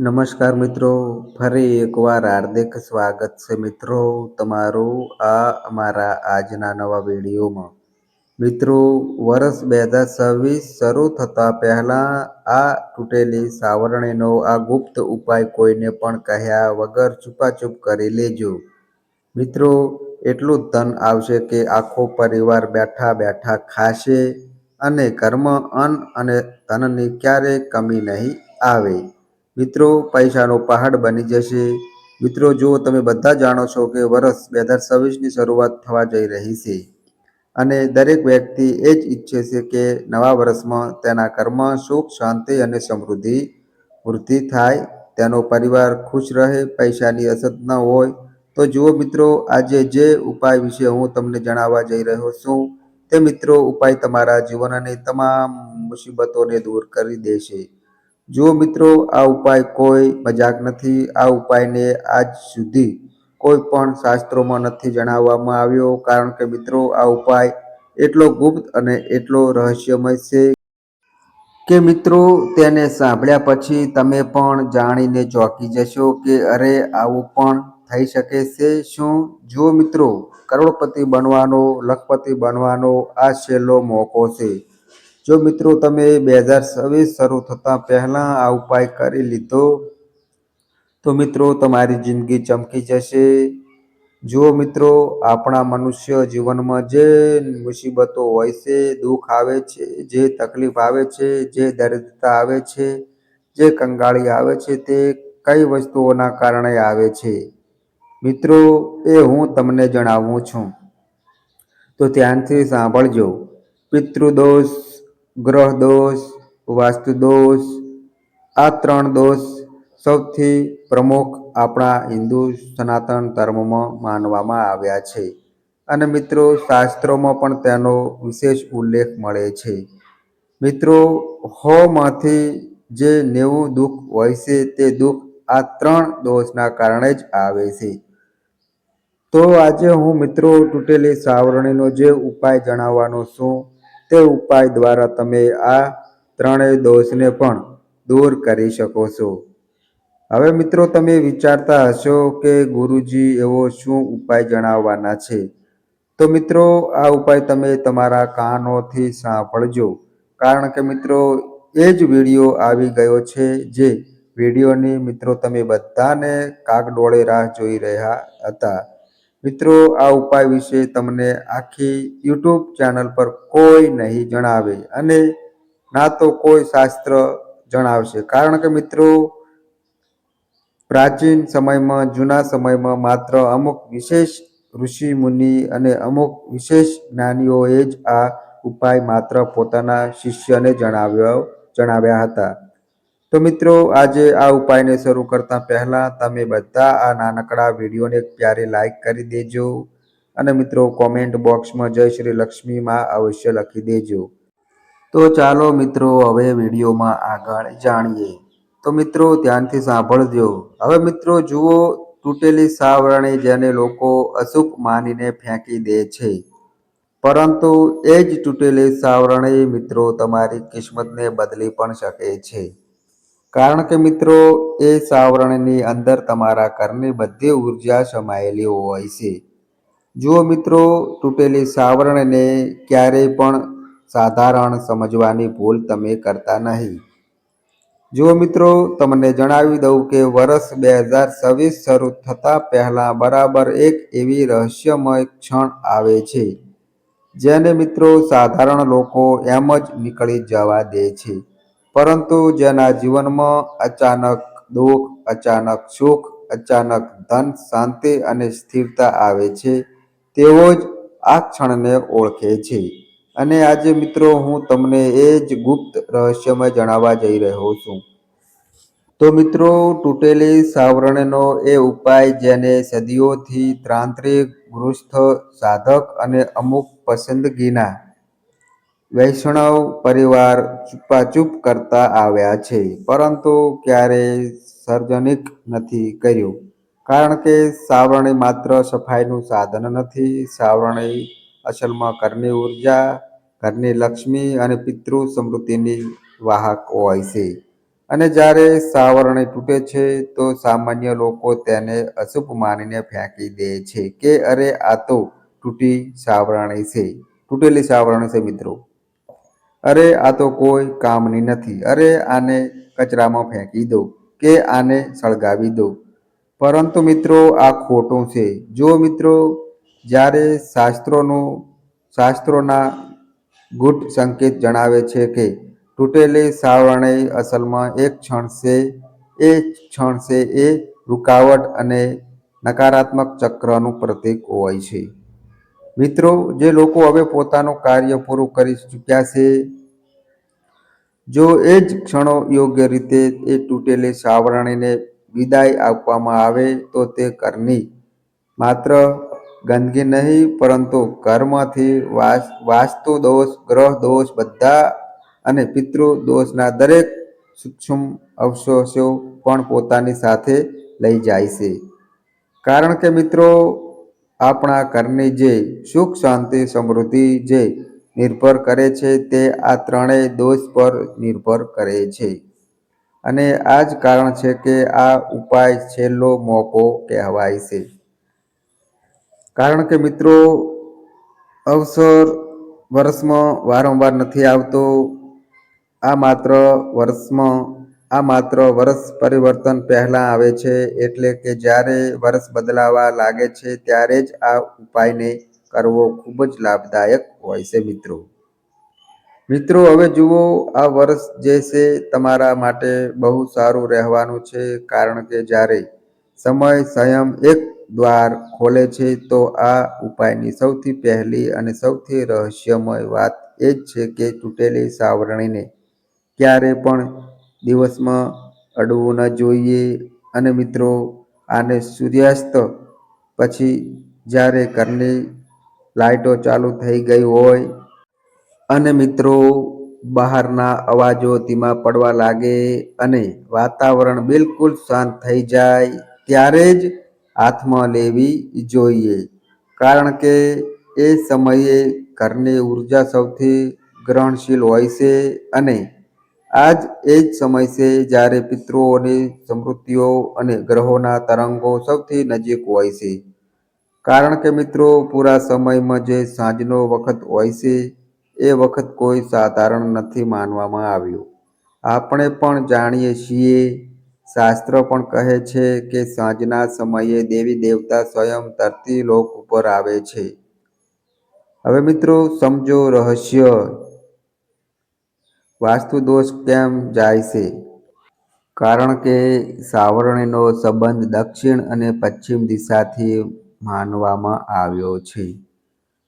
નમસ્કાર મિત્રો, ફરી એકવાર હાર્દિક સ્વાગત છે મિત્રો તમારું આ અમારા આજના નવા વિડીયોમાં. મિત્રો, વર્ષ બે હજાર છવ્વીસ શરૂ થતાં પહેલાં આ તૂટેલી સાવરણીનો આ ગુપ્ત ઉપાય કોઈને પણ કહ્યા વગર છુપાછુપ કરી લેજો. મિત્રો, એટલું ધન આવશે કે આખો પરિવાર બેઠા બેઠા ખાશે અને ઘરમાં અન્ન અને ધનની ક્યારેય કમી નહીં આવે. મિત્રો, પૈસાનો પહાડ બની જશે. મિત્રો, જો તમે બધા જાણો છો કે વર્ષ બે હજાર છવ્વીસની શરૂઆત થવા જઈ રહી છે અને દરેક વ્યક્તિ એ જ ઈચ્છે છે કે નવા વર્ષમાં તેના કર્મ સુખ, શાંતિ અને સમૃદ્ધિ વૃદ્ધિ થાય. તેનો પરિવાર ખુશ રહે, પૈસાની અછત ન હોય. તો જુઓ મિત્રો, આજે જે ઉપાય વિશે હું તમને જણાવવા જઈ રહ્યો છું, તે મિત્રો, ઉપાય તમારા જીવનની તમામ મુસીબતોને દૂર કરી દેશે. જો મિત્રો આ ઉપાય કોઈ મજાક નથી, આ ઉપાયને આજ સુધી કોઈ પણ શાસ્ત્રોમાં નથી જણાવવામાં આવ્યો, કારણ કે મિત્રો આ ઉપાય એટલો ગુપ્ત અને એટલો રહસ્યમય છે કે મિત્રો તેને સાંભળ્યા પછી તમે પણ જાણીને ચોંકી જશો કે અરે આવું પણ થઈ શકે છે શું? જો મિત્રો કરોડપતિ બનવાનો, લખપતિ બનવાનો આ છેલ્લો મોકો છે. જો મિત્રો તમે બે હજાર છવ્વીસ શરૂ થતાં પહેલાં આ ઉપાય કરી લીધો, તો મિત્રો તમારી જિંદગી ચમકી જશે. જો મિત્રો, આપણા મનુષ્ય જીવનમાં જે મુસીબતો હોય છે, દુઃખ આવે છે, જે તકલીફ આવે છે, જે દરિદ્રતા આવે છે, જે કંગાળી આવે છે, તે કઈ વસ્તુઓના કારણે આવે છે. મિત્રો, એ હું તમને જણાવું છું. તો ધ્યાનથી સાંભળજો. પિતૃદોષ ગ્રહ દોષ, વાસ્તુ દોષ, આ ત્રણ દોષ સૌથી પ્રમુખ આપણા હિન્દુ સનાતન ધર્મમાં માનવામાં આવ્યા છે. અને મિત્રો, શાસ્ત્રોમાં પણ તેનો વિશેષ ઉલ્લેખ મળે છે. મિત્રો, હોમાંથી જે નેવું દુઃખ હોય છે, તે દુઃખ આ ત્રણ દોષના કારણે જ આવે છે. તો આજે હું મિત્રો, તૂટેલી સાવરણીનો જે ઉપાય જણાવવાનો છું તે ઉપાય દ્વારા તમે આ ત્રણેય દોષને પણ દૂર કરી શકો છો. હવે મિત્રો તમે વિચારતા હશો કે ગુરુજી એવો શું ઉપાય જણાવવાના છે? તો મિત્રો, આ ઉપાય તમે તમારા કાનોથી સાંભળજો. કારણ કે મિત્રો, એ જ વીડિયો આવી ગયો છે જે વિડીયોની મિત્રો તમે બધાને કાગડોળે રાહ જોઈ રહ્યા હતા. મિત્રો, આ ઉપાય વિશે તમને આખી યુટ્યુબ ચેનલ પર કોઈ નહીં જણાવે અને ના તો કોઈ શાસ્ત્ર જણાવશે. કારણ કે મિત્રો, પ્રાચીન સમયમાં, જૂના સમયમાં માત્ર અમુક વિશેષ ઋષિ, મુનિ અને અમુક વિશેષ જ્ઞાનીઓએ જ આ ઉપાય માત્ર પોતાના શિષ્યને જણાવ્યો, જણાવ્યા હતા. તો મિત્રો, આજે આ ઉપાયને શરૂ કરતા પહેલાં તમે બધા આ નાનકડા વિડીયોને પ્યારી લાઈક કરી દેજો અને મિત્રો કોમેન્ટ બોક્સમાં જય શ્રી લક્ષ્મીમાં અવશ્ય લખી દેજો. તો ચાલો મિત્રો, હવે વિડીયોમાં આગળ જાણીએ. તો મિત્રો, ધ્યાનથી સાંભળજો. હવે મિત્રો, જુઓ, તૂટેલી સાવરણી જેને લોકો અશુભ માનીને ફેંકી દે છે. પરંતુ એ જ તૂટેલી સાવરણી મિત્રો તમારી કિસ્મતને બદલી પણ શકે છે. કારણ કે મિત્રો, એ સાવરણની અંદર તમારા ઘરની બધી ઊર્જા સમાયેલી હોય છે. જુઓ મિત્રો, તૂટેલી સાવરણને ક્યારેય પણ સાધારણ સમજવાની ભૂલ તમે કરતા નહીં. જુઓ મિત્રો, તમને જણાવી દઉં કે વર્ષ બે હજાર છવ્વીસ શરૂ થતાં પહેલાં બરાબર એક એવી રહસ્યમય ક્ષણ આવે છે, જેને મિત્રો સાધારણ લોકો એમ જ નીકળી જવા દે છે. પરંતુ જેના જીવનમાં અચાનક દુઃખ, અચાનક સુખ, અચાનક ધન, શાંતિ અને સ્થિરતા આવે છે, તેઓ જ આ ક્ષણને ઓળખે છે. અને આજે મિત્રો, હું તમને એ જ ગુપ્ત રહસ્યમય જણાવવા જઈ રહ્યો છું. તો મિત્રો, તૂટેલી સાવરણનો એ ઉપાય જેને સદીઓથી તાંત્રિક ગૃહસ્થ, સાધક અને અમુક પસંદગીના વૈષ્ણવ પરિવાર ચૂપાચૂપ કરતા આવ્યા છે, પરંતુ ક્યારેય સર્જનિક નથી કર્યું. કારણ કે સાવરણી માત્ર સફાઈનું સાધન નથી સાવરણી અસલમાં ઘરની ઊર્જા, ઘરની લક્ષ્મી અને પિતૃ સમૃદ્ધિની વાહક હોય છે. અને જ્યારે સાવરણી તૂટે છે, તો સામાન્ય લોકો તેને અશુભ માનીને ફેંકી દે છે કે અરે આ તો તૂટી સાવરણી છે, તૂટેલી સાવરણી છે મિત્રો. અરે, આ તો કોઈ કામની નથી. અરે, આને કચરામાં ફેંકી દો કે આને સળગાવી દો. પરંતુ મિત્રો, આ ખોટું છે. જો મિત્રો, જ્યારે શાસ્ત્રોનું, શાસ્ત્રોના ગુટ સંકેત જણાવે છે કે તૂટેલી સાવરણે અસલમાં એક ક્ષણ છે, એ ક્ષણ છે એ રૂકાવટ અને નકારાત્મક ચક્રનું પ્રતીક હોય છે. મિત્રો, જે લોકો હવે પોતાનું કાર્ય પૂરું કરી ચૂક્યા છે, જો એ જ ક્ષણો યોગ્ય રીતે એ તૂટેલી સાવરણીને વિદાય આપવામાં આવે, તો તે ઘરની માત્ર ગંદકી નહીં, પરંતુ ઘરમાંથી વાસ, વાસ્તુ દોષ, ગ્રહ દોષ બધા અને પિતૃ દોષના દરેક સૂક્ષ્મ અવશેષો પણ પોતાની સાથે લઈ જાય છે. કારણ કે મિત્રો આપણા ઘરની જે સુખ, શાંતિ, સમૃદ્ધિ જે નિર્ભર કરે છે તે આ ત્રણેય દોષ પર નિર્ભર કરે છે. અને આ જ કારણ છે કે આ ઉપાય છેલ્લો મોકો કહેવાય છે. કારણ કે મિત્રો, અવસર વર્ષમાં વારંવાર નથી આવતો, આ માત્ર વર્ષમાં આ માત્ર વર્ષ પરિવર્તન પહેલાં આવે છે, એટલે કે જ્યારે વર્ષ બદલાવા લાગે છે, ત્યારે જ આ ઉપાયને કરવો ખૂબ જ લાભદાયક હોય છે મિત્રો. મિત્રો, હવે જુઓ આ વર્ષ જે છે તમારા માટે બહુ સારું રહેવાનું છે, કારણ કે જ્યારે સમય સંયમ એક દ્વાર ખોલે છે, તો આ ઉપાયની સૌથી પહેલી અને સૌથી રહસ્યમય વાત એ જ છે કે તૂટેલી સાવરણીને ક્યારે પણ દિવસમાં અડવું ન જોઈએ. અને મિત્રો, આને સૂર્યાસ્ત પછી જ્યારે ઘરની લાઇટો ચાલુ થઈ ગઈ હોય અને મિત્રો, બહારના અવાજો ધીમા પડવા લાગે અને વાતાવરણ બિલકુલ શાંત થઈ જાય, ત્યારે જ હાથમાં લેવી જોઈએ. કારણ કે એ સમયે ઘરની ઊર્જા સૌથી ગ્રહણશીલ હોય છે અને આ જ એ જ સમય છે જ્યારે પિતૃઓની સમૃદ્ધિઓ અને ગ્રહોના તરંગો સૌથી નજીક હોય છે. કારણ કે મિત્રો, પૂરા સમયમાં જે સાંજનો વખત હોય છે, એ વખત કોઈ સાધારણ નથી માનવામાં આવ્યું. આપણે પણ જાણીએ છીએ, શાસ્ત્ર પણ કહે છે કે સાંજના સમયે દેવી દેવતા સ્વયં ધરતી લોક ઉપર આવે છે. હવે મિત્રો, સમજો રહસ્ય. વાસ્તુ દોષ કેમ જાય છે? કારણ કે સાવરણીનો સંબંધ દક્ષિણ અને પશ્ચિમ દિશાથી માનવામાં આવ્યો છે.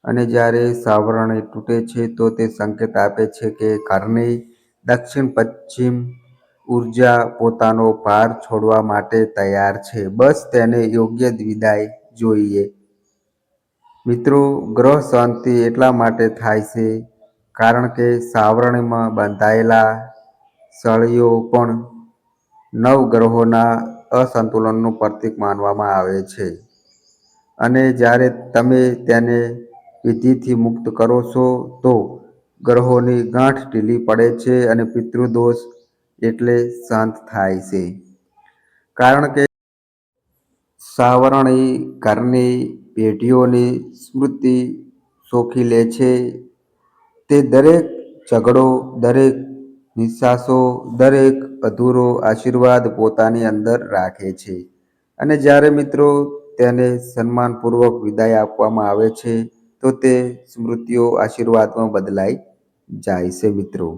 અને જ્યારે સાવરણી તૂટે છે, તો તે સંકેત આપે છે કે ઘરની દક્ષિણ પશ્ચિમ ઊર્જા પોતાનો ભાર છોડવા માટે તૈયાર છે. બસ તેને યોગ્ય વિદાય જોઈએ. મિત્રો, ગ્રહ શાંતિ એટલા માટે થાય છે કારણ કે સાવરણીમાં બંધાયેલા સળીઓ પણ નવગ્રહોના અસંતુલનનું પ્રતીક માનવામાં આવે છે. અને જ્યારે તમે તેને વિધિથી મુક્ત કરો છો, તો ગ્રહોની ગાંઠ ઢીલી પડે છે અને પિતૃદોષ એટલે શાંત થાય છે. કારણ કે સાવરણી ઘરની પેઢીઓની સ્મૃતિ સોખી લે છે તે દરેક ઝઘડો, દરેક નિસાસો દરેક અધૂરો આશીર્વાદ પોતાની અંદર રાખે છે. અને જ્યારે મિત્રો તેને સન્માનપૂર્વક વિદાય આપવામાં આવે છે, તો તે સ્મૃતિઓ આશીર્વાદમાં બદલાઈ જાય છે મિત્રો.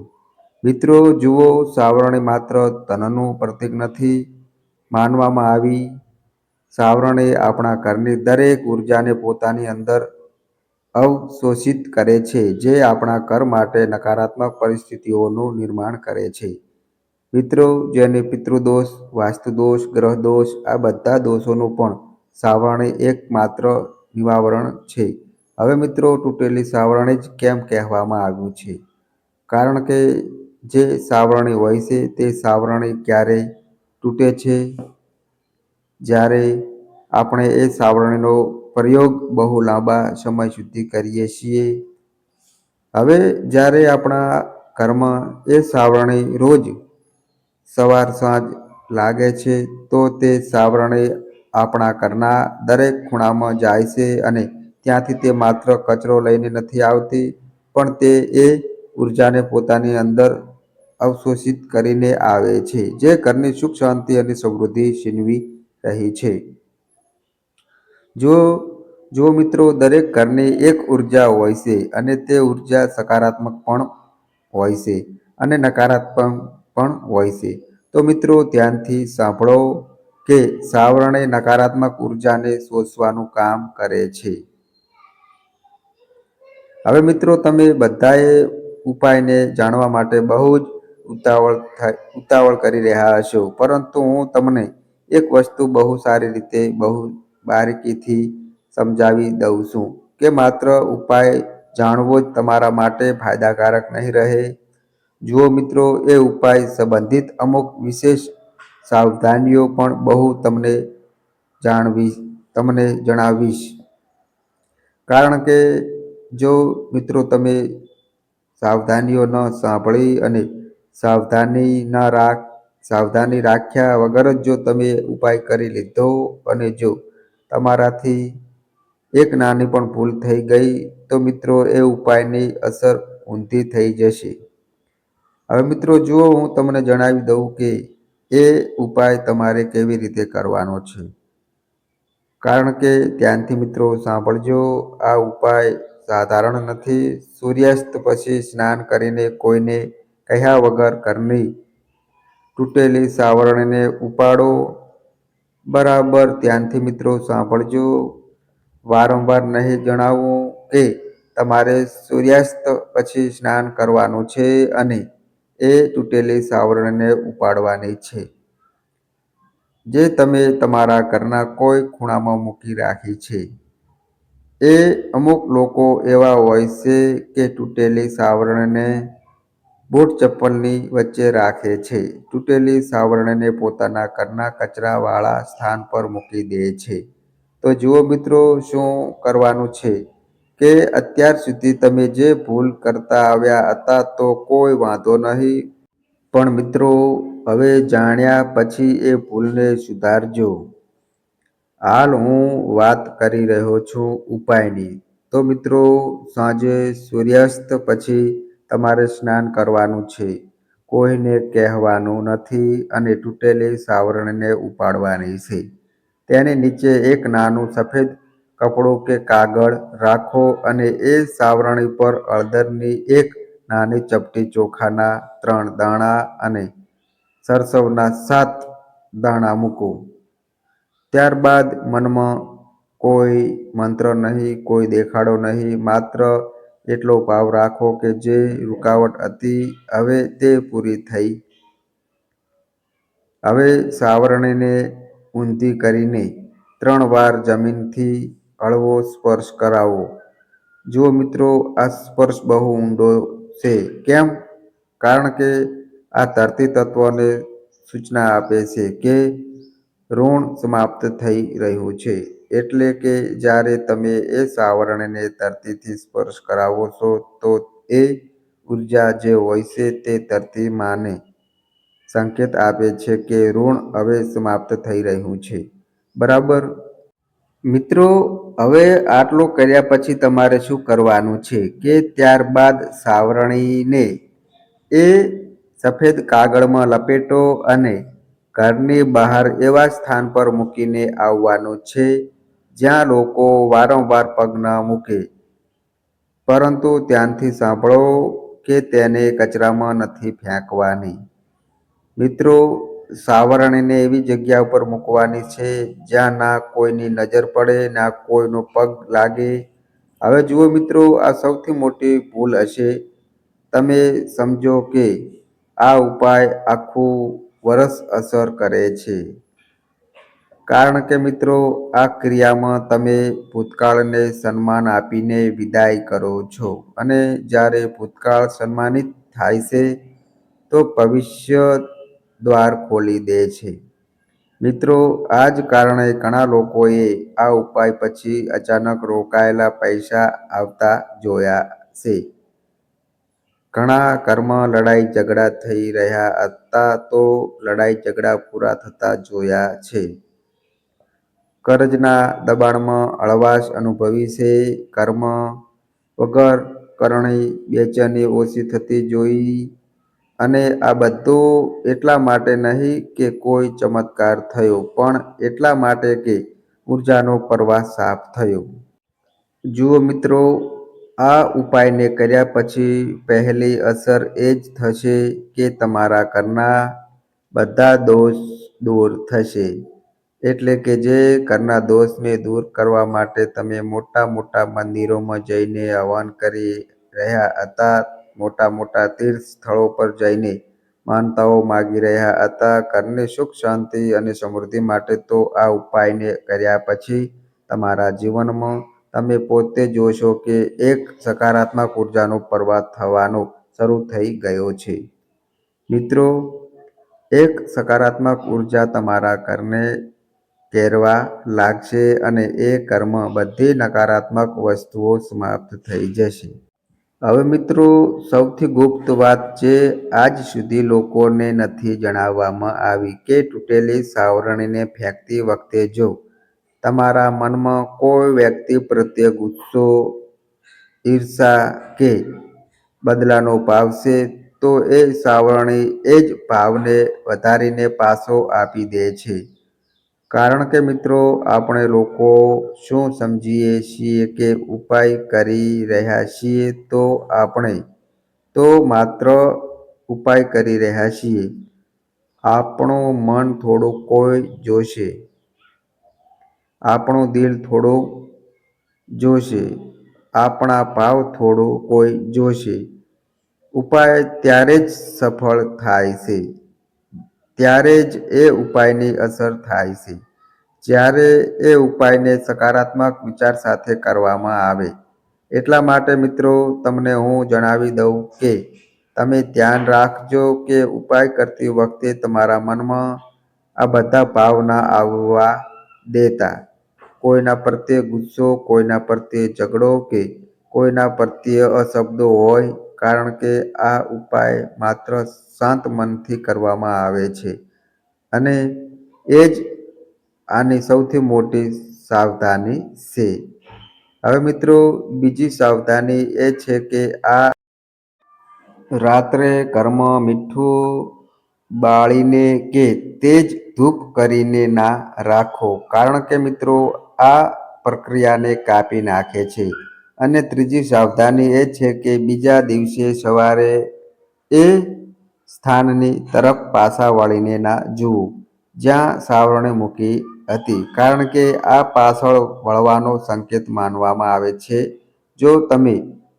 મિત્રો, જુઓ, સાવરણી માત્ર ધનનું પ્રતીક નથી, માનવામાં આવી સાવરણે આપણા ઘરની દરેક ઉર્જાને પોતાની અંદર અવશોષિત કરે છે, જે આપણા કર માટે નકારાત્મક પરિસ્થિતિઓનું નિર્માણ કરે છે. મિત્રો જેને પિતૃદોષ, વાસ્તુદોષ, ગ્રહદોષ આ બધા દોષોનું પણ સાવરણી એકમાત્ર નિવારણ છે. હવે મિત્રો, તૂટેલી સાવરણી જ કેમ કહેવામાં આવ્યું છે? કારણ કે જે સાવરણી હોય છે, તે સાવરણી ક્યારે તૂટે છે? જ્યારે આપણે એ સાવરણીનો પ્રયોગ બહુ લાંબા સમય સુધી કરીએ છીએ. હવે જ્યારે આપણા ઘરમાં એ સાવરણી રોજ સવાર સાંજ લાગે છે, તો તે સાવરણે આપણા ઘરના દરેક ખૂણામાં જાય છે અને ત્યાંથી તે માત્ર કચરો લઈને નથી આવતી, પણ તે એ ઉર્જાને પોતાની અંદર અવશોષિત કરીને આવે છે, જે ઘરની સુખ શાંતિ અને સમૃદ્ધિ છીનવી રહી છે. જો જો મિત્રો દરેક ઘરની એક ઊર્જા હોય છે અને તે ઊર્જા સકારાત્મક પણ હોય છે અને નકારાત્મક પણ હોય છે, તો મિત્રો ધ્યાનથી સાંભળો કે સાવરણે નકારાત્મક ઉર્જાને શોષવાનું કામ કરે છે. હવે મિત્રો તમે બધાએ ઉપાયને જાણવા માટે બહુ જ ઉતાવળ ઉતાવળ કરી રહ્યા હશો, પરંતુ હું તમને એક વસ્તુ બહુ સારી રીતે બહુ બારીકીથી સમજાવી દઉં છું કે માત્ર ઉપાય જાણવો જ તમારા માટે ફાયદાકારક નહીં રહે. જુઓ મિત્રો, એ ઉપાય સંબંધિત અમુક વિશેષ સાવધાનીઓ પણ બહુ તમને જાણવીશ તમને જણાવીશ. કારણ કે જો મિત્રો તમે સાવધાનીઓ ન સાંભળી અને સાવધાની ન રાખ, સાવધાની રાખ્યા વગર જ જો તમે ઉપાય કરી લીધો અને જો તમારાથી એક નાની પણ ભૂલ થઈ ગઈ, તો મિત્રો એ ઉપાયની અસર ઊંધી થઈ જશે. હવે મિત્રો જુઓ, હું તમને જણાવી દઉં કે એ ઉપાય તમારે કેવી રીતે કરવાનો છે. કારણ કે ત્યાંથી મિત્રો સાંભળજો, આ ઉપાય સાધારણ નથી. સૂર્યાસ્ત પછી સ્નાન કરીને કોઈને કહ્યા વગર ઘરની તૂટેલી સાવરણીને ઉપાડો. બરાબર. ધ્યાનથી મિત્રો સાંભળજો. વારંવાર નહીં જણાવવું કે તમારે સૂર્યાસ્ત પછી સ્નાન કરવાનું છે અને એ તૂટેલી સાવરણને ઉપાડવાની છે. જે તમે તમારા ઘરના કોઈ ખૂણામાં મૂકી રાખી છે. એ અમુક લોકો એવા હોય છે કે તૂટેલી સાવરણને બૂટ ચપ્પલની વચ્ચે રાખે છે. તૂટેલી સાવરણને પોતાના ઘરના કચરાવાળા સ્થાન પર મૂકી દે છે. તો જુઓ મિત્રો, શું કરવાનું છે? કે અત્યાર સુધી તમે જે ભૂલ કરતા આવ્યા હતા તો કોઈ વાંધો નહીં. પણ મિત્રો, હવે જાણ્યા પછી એ ભૂલને સુધારજો. હાલ હું વાત કરી રહ્યો છું ઉપાયની. તો મિત્રો, સાંજે સૂર્યાસ્ત પછી તમારે સ્નાન કરવાનું છે. કોઈને કહેવાનું નથી અને તૂટેલી સાવરણને ઉપાડવાની છે. તેની નીચે એક નાનું સફેદ કપડું કે કાગળ રાખો અને એ સાવરણી પર હળદરની એક નાની ચપટી ચોખાના ત્રણ દાણા અને સરસવના સાત દાણા મૂકો. ત્યારબાદ મનમાં કોઈ મંત્ર નહીં, કોઈ દેખાડો નહીં, માત્ર એટલો ભાવ રાખો કે જે રૂકાવટ હતી હવે તે પૂરી થઈ. હવે સાવરણીને ઊંધી કરીને ત્રણ વાર જમીનથી હળવો સ્પર્શ કરાવો. જુઓ મિત્રો આ સ્પર્શ બહુ ઊંડો છે, કેમ? કારણ કે આ ધરતી તત્વને સૂચના આપે છે કે ઋણ સમાપ્ત થઈ રહ્યું છે. એટલે કે જ્યારે તમે એ સાવરણને ધરતીથી સ્પર્શ કરાવો છો, તો એ ઊર્જા જે હોય છે તે ધરતી માને સંકેત આપે છે કે ઋણ હવે સમાપ્ત થઈ રહ્યું છે. બરાબર? મિત્રો, હવે આટલું કર્યા પછી તમારે શું કરવાનું છે કે ત્યારબાદ સાવરણીને એ સફેદ કાગળમાં લપેટો અને ઘરની બહાર એવા સ્થાન પર મૂકીને આવવાનું છે જ્યાં લોકો વારંવાર પગ ન મૂકે. પરંતુ ધ્યાનથી સાંભળો કે તેને કચરામાં નથી ફેંકવાની. મિત્રો, સાવરણીને એવી જગ્યા ઉપર મૂકવાની છે જ્યાં ના કોઈની નજર પડે, ના કોઈનો પગ લાગે. હવે જુઓ મિત્રો, આ સૌથી મોટી ભૂલ હશે. તમે સમજો કે આ ઉપાય આખું વરસ અસર કરે છે. કારણ કે મિત્રો, આ ક્રિયામાં તમે ભૂતકાળને સન્માન આપીને વિદાય કરો છો. અને જ્યારે ભૂતકાળ સન્માનિત થાય છે, તો ભવિષ્ય દ્વાર ખોલી દે છે. મિત્રો આ જ કારણે ઘણા લોકોએ આ ઉપાય પછી અચાનક રોકાયેલા પૈસા આવતા જોયા છે. ઘણા કર્મ લડાઈ ઝઘડા થઈ રહ્યા હતા તો લડાઈ ઝઘડા પૂરા થતા જોયા છે. કરજના દબાણમાં હળવાશ અનુભવી છે. કર્મ વગર કરણી બેચેની ઓછી થતી જોઈ અને આ બધું એટલા માટે નહીં કે કોઈ ચમત્કાર થયો, પણ એટલા માટે કે ઉર્જાનો પ્રવાહ સાફ થયો. જુઓ મિત્રો, આ ઉપાયને કર્યા પછી પહેલી અસર એ જ થશે કે તમારા ઘરના બધા દોષ દૂર થશે. એટલે કે જે ઘરના દોષને દૂર કરવા માટે તમે મોટા મોટા મંદિરોમાં જઈને હવન કરી રહ્યા હતા, મોટા મોટા તીર્થ સ્થળો પર જઈને માનતાઓ માગી રહ્યા હતા ઘરની સુખ શાંતિ અને સમૃદ્ધિ માટે તો આ ઉપાયને કર્યા પછી તમારા જીવનમાં તમે પોતે જોશો કે એક સકારાત્મક ઉર્જાનો પ્રવાહ થવાનો શરૂ થઈ ગયો છે. મિત્રો એક સકારાત્મક ઊર્જા તમારા ઘરને ઘેરવા લાગશે અને એ કર્મ બધી નકારાત્મક વસ્તુઓ સમાપ્ત થઈ જશે. હવે મિત્રો સૌથી ગુપ્ત વાત છે આજ સુધી લોકોને નથી જણાવવામાં આવી કે તૂટેલી સાવરણીને ફેંકતી વખતે જો તમારા મનમાં કોઈ વ્યક્તિ પ્રત્યે ગુસ્સો, ઈર્ષા કે બદલાનો પાવશે તો એ સાવરણી એ જ ભાવને વધારીને પાછો આપી દે છે. કારણ કે મિત્રો, આપણે લોકો શું સમજીએ છીએ કે ઉપાય કરી રહ્યા છીએ તો આપણે તો માત્ર ઉપાય કરી રહ્યા છીએ. આપણું મન થોડું કોઈ જોશે. આપણું દિલ થોડું જોશે. આપણા ભાવ થોડું કોઈ જોશે. ઉપાય ત્યારે જ સફળ થાય છે. ત્યારે જ એ ઉપાયની અસર થાય છે. જ્યારે એ ઉપાયને સકારાત્મક વિચાર સાથે કરવામાં આવે. એટલા માટે મિત્રો તમને હું જણાવી દઉં કે તમે ધ્યાન રાખજો કે ઉપાય કરતી વખતે તમારા મનમાં આ બધા ભાવ ના આવવા દેતા. કોઈના પ્રત્યે ગુસ્સો, કોઈના પ્રત્યે ઝઘડો કે કોઈના પ્રત્યે અશબ્દો હોય કારણ કે આ ઉપાય માત્ર શાંત મનથી કરવામાં આવે છે અને એ જ આની સૌથી મોટી સાવધાની છે. હવે મિત્રો, બીજી સાવધાની એ છે કે આ રાત્રે કર્મ મીઠું બાળીને કે તેજ ધૂપ કરીને ના રાખો કારણ કે મિત્રો, આ પ્રક્રિયાને કાપી નાખે છે. અને ત્રીજી સાવધાની એ છે કે બીજા દિવસે સવારે એ સ્થાનની તરફ પાછા વળીને ના જુઓ જ્યાં સાવરણી મૂકી હતી કારણ કે આ પાછળ વળવાનો સંકેત માનવામાં આવે છે. જો તમે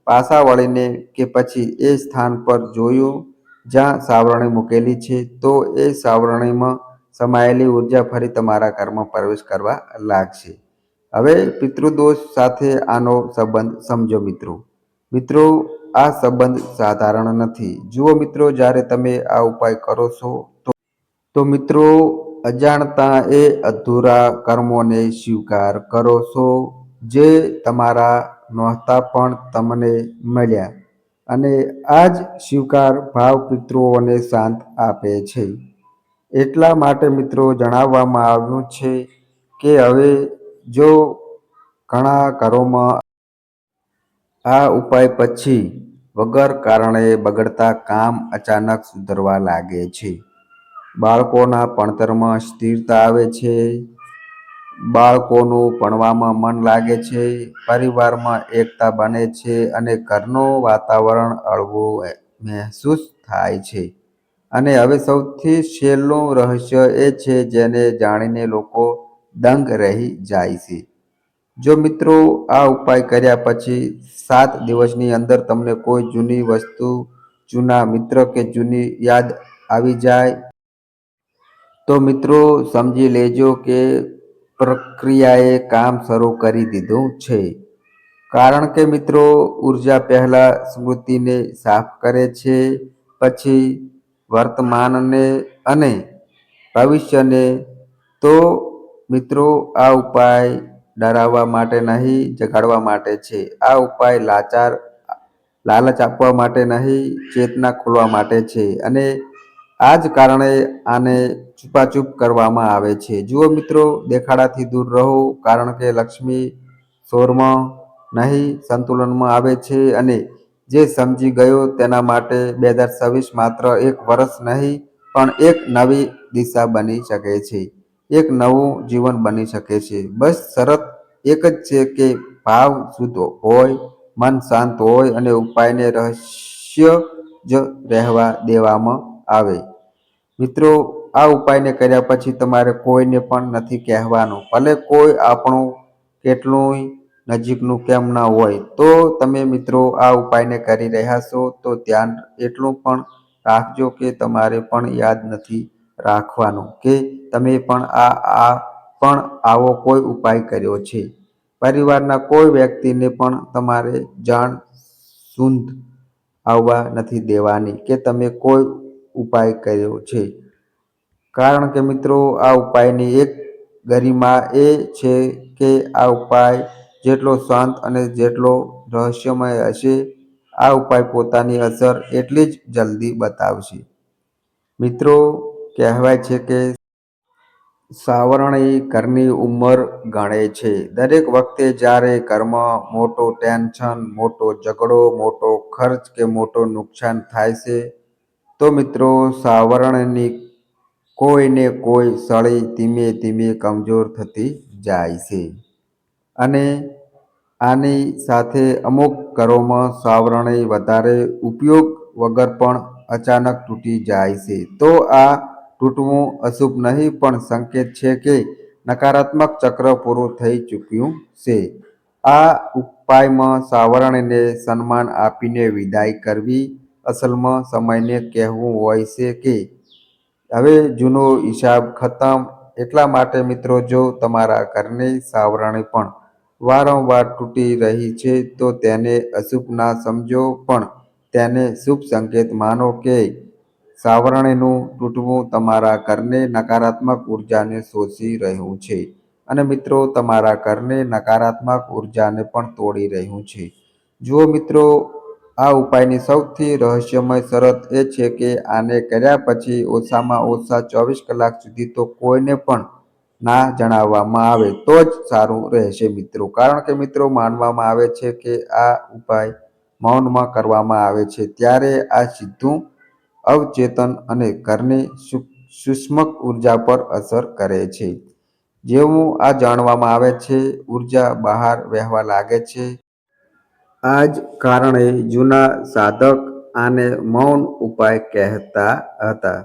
પાછા વળીને કે પછી એ સ્થાન પર જોયું જ્યાં સાવરણી મૂકેલી છે, તો એ સાવરણીમાં સમાયેલી ઊર્જા ફરી તમારા ઘરમાં પ્રવેશ કરવા લાગશે. હવે પિતૃદોષ સાથે આનો સંબંધ સમજો મિત્રો. મિત્રો આ સંબંધ સાધારણ નથી. જુઓ મિત્રો, જ્યારે તમે આ ઉપાય કરો છો, તો મિત્રો, અજાણતા એ અધૂરા કર્મોને સ્વીકાર કરો છો, જે તમારા નહોતા પણ તમને મળ્યા અને આ જ સ્વીકાર ભાવ પિતૃઓને શાંત આપે છે. એટલા માટે મિત્રો, જણાવવામાં આવ્યું છે કે હવે જો ઘણા ઘરોમાં આ ઉપાય પછી વગર કારણે બગડતા કામ અચાનક સુધરવા લાગે છે. બાળકોના ભણતરમાં સ્થિરતા આવે છે. બાળકોનું ભણવામાં મન લાગે છે. પરિવારમાં એકતા બને છે અને ઘરનું વાતાવરણ હળવું મહેસૂસ થાય છે. અને હવે સૌથી છેલ્લું રહસ્ય એ છે જેને જાણીને લોકો દંગ રહી જાય છે. જો મિત્રો આ ઉપાય કર્યા પછી સાત દિવસની અંદર તમને કોઈ જૂની વસ્તુ, જૂના મિત્ર કે જૂની યાદ આવી જાય તો મિત્રો સમજી લેજો કે પ્રક્રિયાએ કામ શરૂ કરી દીધું છે. કારણ કે મિત્રો ઊર્જા પહેલાં સ્મૃતિને સાફ કરે છે પછી વર્તમાનને અને ભવિષ્યને તો મિત્રો આ ઉપાય ડરાવવા માટે નહીં, જગાડવા માટે છે. આ ઉપાય લાચાર, લાલચ આપવા માટે નહીં, ચેતના ખોલવા માટે છે. અને આ જ કારણે આને છુપાછુપ કરવામાં આવે છે. જુઓ મિત્રો, દેખાડાથી દૂર રહો, કારણ કે લક્ષ્મી સોરમાં નહીં, સંતુલનમાં આવે છે અને જે સમજી ગયો તેના માટે બે હજાર છવ્વીસ માત્ર એક વર્ષ નહીં, પણ એક નવી દિશા બની શકે છે. એક નવું જીવન બની શકે છે. બસ શરત એક જ છે કે ભાવ શુદ્ધ હોય, મન શાંત હોય અને ઉપાયને રહસ્ય જ રહેવા દેવામાં આવે. મિત્રો, આ ઉપાયને કર્યા પછી તમારે કોઈને પણ નથી કહેવાનું. ભલે કોઈ આપણું કેટલું નજીકનું કેમ ના હોય, તો તમે મિત્રો આ ઉપાયને કરી રહ્યા છો, તો ધ્યાન એટલું પણ રાખજો કે તમારે પણ યાદ નથી રાખવાનું કે તમે પણ આ આ પણ આવો કોઈ ઉપાય કર્યો છે. પરિવારના કોઈ વ્યક્તિને પણ તમારે જાણ શુદ્ધ આવવા નથી દેવાની કે તમે કોઈ ઉપાય કર્યો છે. કારણ કે મિત્રો, આ ઉપાયની એક ગરિમા એ છે કે આ ઉપાય જેટલો શાંત અને જેટલો રહસ્યમય હશે, આ ઉપાય પોતાની અસર એટલી જ જલ્દી બતાવશે. મિત્રો કહેવાય છે કે સાવરણી ઘરની ઉંમર ગણે છે. દરેક વખતે જ્યારે ઘરમાં મોટો ટેન્શન, મોટો ઝઘડો, મોટો ખર્ચ કે મોટો નુકસાન થાય છે, તો મિત્રો સાવરણની કોઈને કોઈ સળી ધીમે ધીમે કમજોર થતી જાય છે. અને આની સાથે અમુક ઘરોમાં સાવરણી વધારે ઉપયોગ વગર પણ અચાનક તૂટી જાય છે. તો આ તૂટવું અશુભ નહીં, પણ સંકેત છે કે નકારાત્મક ચક્ર પૂરું થઈ ચૂક્યું છે. આ ઉપાયમાં સાવરણીને સન્માન આપીને વિદાય કરવી અસલમાં સમયને કહેવું હોય છે કે હવે જૂનો હિસાબ ખતમ. એટલા માટે મિત્રો, જો તમારા ઘરની સાવરણી પણ વારંવાર તૂટી રહી છે, તો તેને અશુભ ના સમજો, પણ તેને શુભ સંકેત માનો કે સાવરણીનું તૂટવું તમારા ઘરને નકારાત્મક ઉર્જાને શોષી રહ્યું છે. અને મિત્રો, તમારા ઘરને નકારાત્મક ઉર્જાને પણ તોડી રહ્યું છે. જુઓ મિત્રો, આ ઉપાયની સૌથી રહસ્યમય શરત એ છે કે આને કર્યા પછી ઓછામાં ઓછા ચોવીસ કલાક સુધી તો કોઈને પણ ના જણાવવામાં આવે તો જ સારું રહેશે મિત્રો. કારણ કે મિત્રો, માનવામાં આવે છે કે આ ઉપાય મૌનમાં કરવામાં આવે છે. ત્યારે આ સીધું અવચેતન અને ઘરની સૂક્ષ્મ ઊર્જા પર અસર કરે છે. જેવું આ જાણવામાં આવે છે, ઊર્જા બહાર વહેવા લાગે છે. આ જ કારણે જૂના સાધક આને મૌન ઉપાય કહેતા હતા.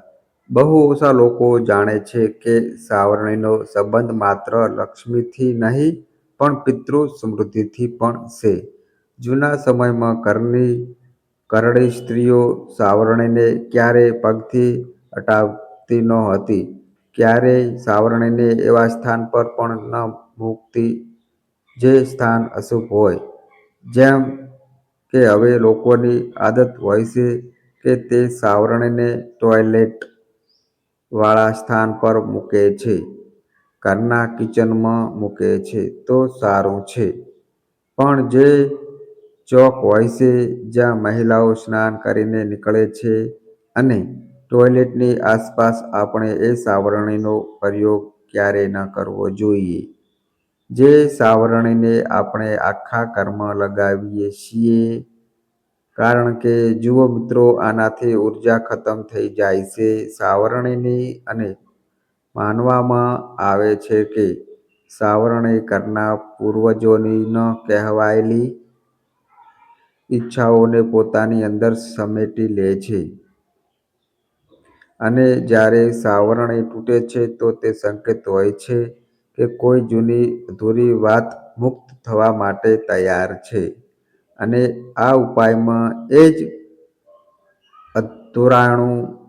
બહુ ઓછા લોકો જાણે છે કે સાવરણીનો સંબંધ માત્ર લક્ષ્મીથી નહીં, પણ પિતૃ સમૃદ્ધિથી પણ છે. જૂના સમયમાં ઘરની કરડી સ્ત્રીઓ સાવરણીને ક્યારેય પગથી હટાવતી નહોતી ક્યારેય સાવરણીને એવા સ્થાન પર પણ ન મૂકતી જે સ્થાન અશુભ હોય. જેમ કે હવે લોકોની આદત હોય છે કે તે સાવરણીને ટોયલેટ વાળા સ્થાન પર મૂકે છે, ઘરના કિચનમાં મૂકે છે તો સારું છે. પણ જે ચોક હોય છે જ્યાં મહિલાઓ સ્નાન કરીને નીકળે છે અને ટોયલેટની આસપાસ આપણે એ સાવરણીનો પ્રયોગ ક્યારેય ન કરવો જોઈએ. જે સાવરણીને આપણે આખા ઘરમાં લગાવીએ છીએ, કારણ કે જુઓ મિત્રો, આનાથી ઊર્જા ખતમ થઈ જાય છે સાવરણીની અને માનવામાં આવે છે કે સાવરણી ઘરના પૂર્વજોની ન કહેવાયેલી ઈચ્છાઓને પોતાની અંદર સમેટી લે છે. અને જ્યારે સાવરણી તૂટે છે, તો તે સંકેત હોય છે કે કોઈ જૂની અધૂરી વાત મુક્ત થવા માટે તૈયાર છે. અને આ ઉપાયમાં એ જ અધૂરાણું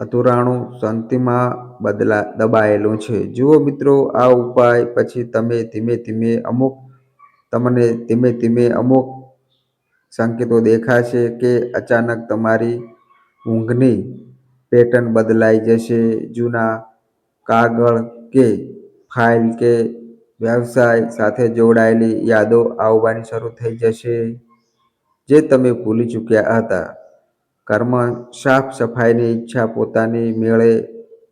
અધૂરાણું શાંતિમાં બદલા, દબાયેલું છે. જુઓ મિત્રો, આ ઉપાય પછી તમે ધીમે ધીમે અમુક, તમને ધીમે ધીમે અમુક સંકેતો દેખાશે કે અચાનક તમારી ઊંઘની પેટર્ન બદલાઈ જશે. જૂના કાગળ કે ફાઇલ કે વ્યવસાય સાથે જોડાયેલી યાદો આવવાની શરૂ થઈ જશે. જે તમે ભૂલી ચૂક્યા હતા. કર્મ સાફ સફાઈની ઈચ્છા પોતાની મેળે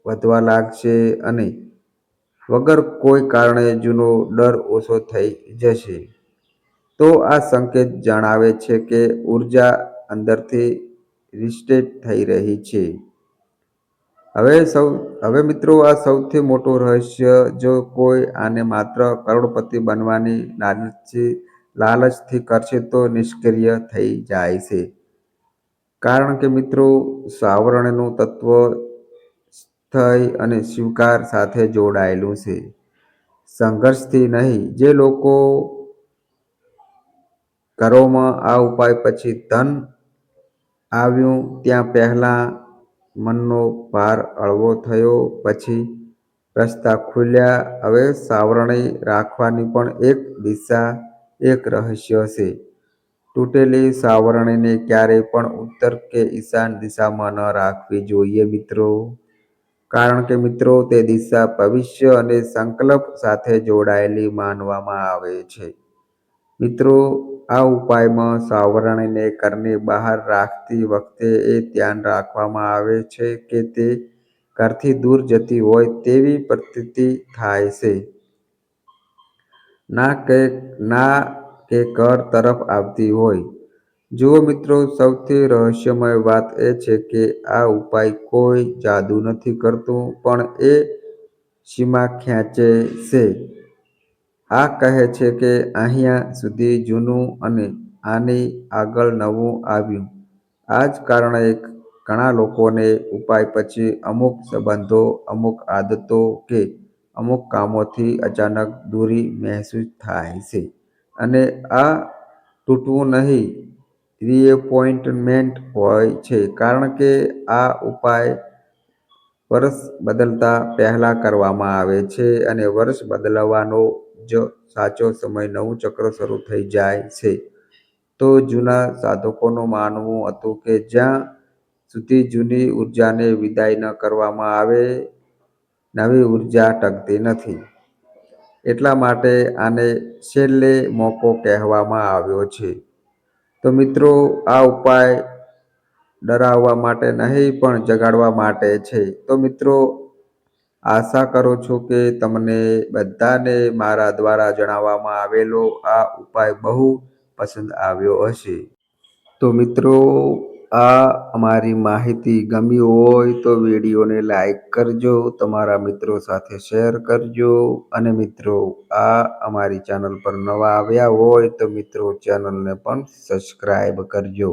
વધવા લાગશે અને વગર કોઈ કારણે જૂનો ડર ઓછો થઈ જશે. તો આ સંકેત જણાવે છે કે ઊર્જા અંદરથી રિસ્ટેટ થઈ રહી છે. હવે સૌ, હવે મિત્રો આ સૌથી મોટું રહસ્ય જો કોઈ આને માત્ર કરોડપતિ બનવાની લાલચી લાલચથી કરશે તો નિષ્ક્રિય થઈ જાય છે. કારણ કે મિત્રો, સાવરણનું તત્વ સ્થય અને સ્વીકાર સાથે જોડાયેલું છે. સંઘર્ષથી નહીં, જે લોકો ઘરોમાં આ ઉપાય પછી ધન આવ્યું, ત્યાં પહેલાં મનનો ભાર હળવો થયો, પછી રસ્તા ખુલ્યા. હવે સાવરણી રાખવાની પણ એક દિશા, એક રહસ્ય છે. તૂટેલી સાવરણીને ક્યારેય પણ ઉત્તર કે ઈશાન દિશામાં ન રાખવી જોઈએ મિત્રો. કારણ કે મિત્રો, તે દિશા ભવિષ્ય અને સંકલ્પ સાથે જોડાયેલી માનવામાં આવે છે. મિત્રો આ ઉપાયમાં સાવરણીને ઘરની બહાર રાખતી વખતે એ ધ્યાન રાખવામાં આવે છે કે તે ઘરથી દૂર જતી હોય તેવી પ્રતીતિ થાય છે. ના કે ના કે ઘર તરફ આવતી હોય. જુઓ મિત્રો, સૌથી રહસ્યમય વાત એ છે કે આ ઉપાય કોઈ જાદુ નથી કરતું, પણ એ સીમા ખેંચે છે. આ કહે છે કે અહીંયા સુધી જૂનું અને આની આગળ નવું આવ્યું. આ જ કારણે ઘણા લોકોને ઉપાય પછી અમુક સંબંધો, અમુક આદતો કે અમુક કામોથી અચાનક દૂરી મહેસૂસ થાય છે. અને આ તૂટવું નહીં રિએપોઇન્ટમેન્ટ હોય છે, કારણ કે આ ઉપાય વર્ષ બદલતા પહેલાં કરવામાં આવે છે અને વર્ષ બદલવાનો જ સાચો સમય નવું ચક્ર શરૂ થઈ જાય છે, તો જૂના સાધકોનું માનવું હતું કે જ્યાં સુધી જૂની ઉર્જાને વિદાય ન કરવામાં આવે, નવી ઊર્જા ટકતી નથી. એટલા માટે આને છેલ્લે મોકો કહેવામાં આવ્યો છે. તો મિત્રો, આ ઉપાય ડરાવવા માટે નહીં, પણ જગાડવા માટે છે. તો મિત્રો આશા કરું છું કે તમને બધાને મારા દ્વારા જણાવવામાં આવેલો આ ઉપાય બહુ પસંદ આવ્યો હશે. તો મિત્રો, આ અમારી માહિતી ગમી હોય તો વિડીયોને લાઈક કરજો, તમારા મિત્રો સાથે શેર કરજો. અને મિત્રો, આ અમારી ચેનલ પર નવા આવ્યા હોય તો મિત્રો, ચેનલને પણ સબસ્ક્રાઈબ કરજો.